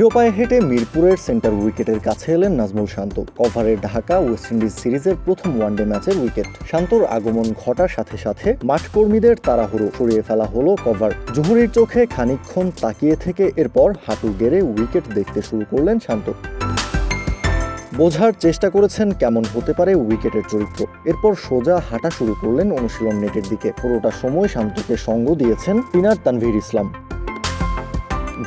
ধীর পায়ে হেঁটে মিরপুরের সেন্টার উইকেটের কাছে এলেন নাজমুল শান্ত। কভারের ঢাকা ওয়েস্ট ইন্ডিজ সিরিজের প্রথম ওয়ানডে ম্যাচের উইকেট। শান্তর আগমন ঘটার সাথে সাথে মাঠকর্মীদের তাড়াহুড়ো সরিয়ে ফেলা হলো কভার। জহুরির চোখে খানিকক্ষণ তাকিয়ে থেকে এরপর হাঁটু গেড়ে উইকেট দেখতে শুরু করলেন শান্ত। বোঝার চেষ্টা করেছেন কেমন হতে পারে উইকেটের চরিত্র। এরপর সোজা হাঁটা শুরু করলেন অনুশীলন নেটের দিকে। পুরোটা সময় শান্তকে সঙ্গ দিয়েছেন পিনার তানভীর ইসলাম।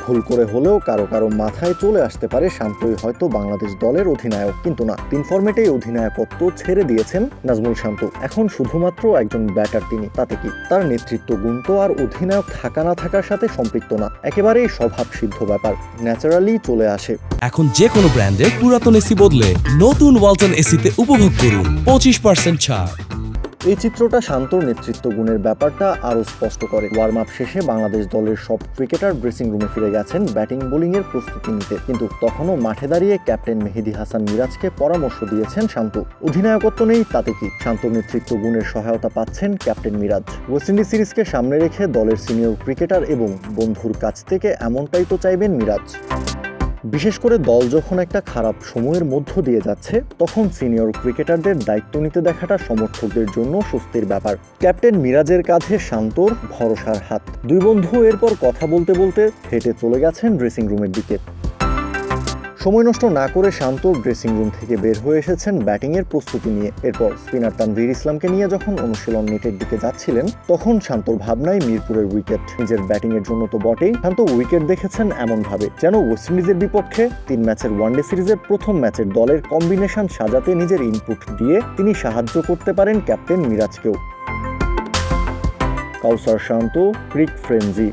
ভুল করে হলেও কারও কারও মাথায় চলে আসতে পারে শান্তই হয়তো বাংলাদেশ দলের অধিনায়ক, কিন্তু না। তিন ফর্মেটেই অধিনায়কত্ব ছেড়ে দিয়েছেন নাজমুল শান্ত এখন শুধুমাত্র একজন ব্যাটার তিনি, তাতে কি? তার নেতৃত্ব গুণ তো আর অধিনায়ক থাকা না থাকার সাথে সম্পৃক্ত না। একেবারেই স্বভাব সিদ্ধ ব্যাপার। ন্যাচারালি চলে আসে। এখন যে কোনো ব্র্যান্ডের পুরাতন এসি বদলে নতুন ওয়ালটন এসিতে উপভোগ করুন। পঁচিশ পার্সেন্ট ছাড়। এই চিত্রটা শান্তর নেতৃত্ব গুণের ব্যাপারটা আরও স্পষ্ট করে। ওয়ার্ম আপ শেষে বাংলাদেশ দলের সব ক্রিকেটার ড্রেসিং রুমে ফিরে গেছেন ব্যাটিং বোলিংয়ের প্রস্তুতি নিতে। কিন্তু তখনও মাঠে দাঁড়িয়ে ক্যাপ্টেন মেহেদি হাসান মিরাজকে পরামর্শ দিয়েছেন শান্ত। অধিনায়কত্ব নেই তাতে কি? শান্তর নেতৃত্ব গুণের সহায়তা পাচ্ছেন ক্যাপ্টেন মিরাজ। ওয়েস্ট ইন্ডিজ সিরিজকে সামনে রেখে দলের সিনিয়র ক্রিকেটার এবং বন্ধুর কাছ থেকে এমনটাই তো চাইবেন মিরাজ। বিশেষ করে দল যখন একটা খারাপ সময়ের মধ্য দিয়ে যাচ্ছে, তখন সিনিয়র ক্রিকেটারদের দায়িত্ব নিতে দেখাটা সমর্থকদের জন্য স্বস্তির ব্যাপার। ক্যাপ্টেন মিরাজের কাঁধে শান্তর ভরসার হাত। দুই বন্ধু এরপর কথা বলতে বলতে হেঁটে চলে গেছেন ড্রেসিং রুমের দিকে। সময় নষ্ট না করে শান্ত ড্রেসিং রুম থেকে বের হয়ে এসেছেন ব্যাটিংয়ের প্রস্তুতি নিয়ে। এরপর স্পিনার তানভীর ইসলামকে নিয়ে যখন অনুশীলন নেটের দিকে যাচ্ছিলেন, তখন শান্তর ভাবনায় মিরপুরের উইকেট নিজের ব্যাটিংয়ের জন্য তো বটেই। শান্ত উইকেট দেখেছেন এমনভাবে, যেন ওয়েস্ট ইন্ডিজের বিপক্ষে তিন ম্যাচের ওয়ানডে সিরিজের প্রথম ম্যাচের দলের কম্বিনেশন সাজাতে নিজের ইনপুট দিয়ে তিনি সাহায্য করতে পারেন ক্যাপ্টেন মিরাজকেও। কাউসার শান্ত, ক্রিক ফ্রেঞ্জি